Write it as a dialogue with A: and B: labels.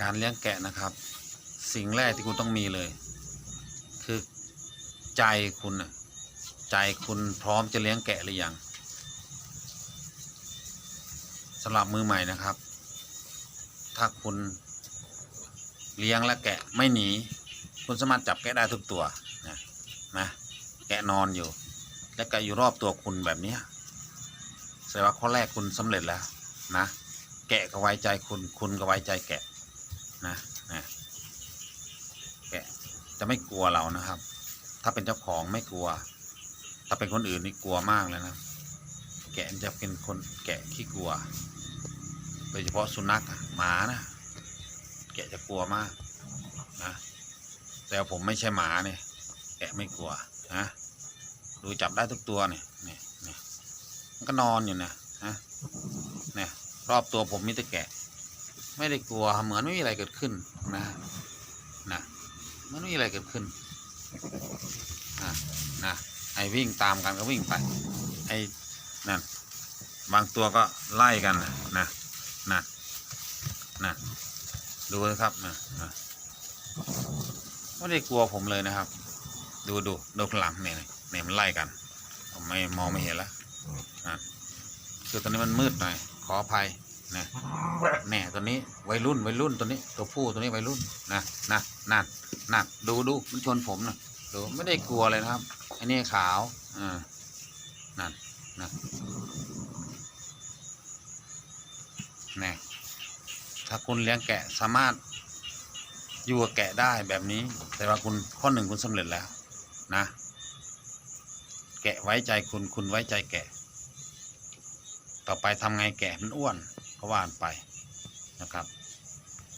A: การเลี้ยงแกะนะครับ สิ่งแรกที่คุณต้องมีเลย คือใจคุณใจคุณพร้อมจะเลี้ยงแกะหรือยังสำหรับมือใหม่นะครับ ถ้าคุณเลี้ยงและแกะไม่หนี คุณสามารถจับแกะได้ทุกตัวนะนะแกะนอนอยู่ และแกะอยู่รอบตัวคุณแบบนี้แสดงว่าข้อแรกคุณสำเร็จแล้วนะ แกะก็ไว้ใจคุณคุณก็ไว้ใจแกะ นะนะแกะจะไม่กลัวเรานะครับ ถ้าเป็นเจ้าของไม่กลัว ถ้าเป็นคนอื่นนี่กลัวมากเลยนะแกะจะเป็นคนแกะขี้กลัวโดยเฉพาะสุนัขหมานะแกะจะกลัวมากนะแต่ผมไม่ใช่หมาเนี่ยแกะไม่กลัวนะดูจับได้ทุกตัวเนี่ยเนี่ยเนี่ยมันก็นอนอยู่นะนะเนี่ยรอบตัวผมมีแต่แกะ ไม่ได้กลัวเหมือนไม่มีอะไรเกิดขึ้นนะนะมันไม่มีอะไรเกิดขึ้นนะนะไอ้วิ่งตามกันก็วิ่งไปไอ้นั่นบางตัวก็ไล่กันนะนะนะนะดูนะครับนะนะไม่ได้กลัวผมเลยนะครับ ดูดูดูหลังเนี่ยเนี่ยมันไล่กันผมไม่มองไม่เห็นล้วนะคือตอนนี้มันมืดหน่อยขออภัย นะแน่ตัวนี้วัยรุ่นวัยรุ่นตัวนี้ ตัวผู้ตัวนี้วัยรุ่นนะนะนั่นนั่นดูดูมันชนผมนะดูไม่ได้กลัวเลยนะครับอ้นี่ขาวอ่านั่นนะแน่ถ้าคุณเลี้ยงแกะสามารถอยู่กับแกะได้แบบนี้ แต่ว่าคุณข้อหนึ่งคุณสำเร็จแล้วนะ แกะไว้ใจคุณคุณไว้ใจแกะ ต่อไปทำไงแกะมันอ้วน ก็ว่านไปนะครับ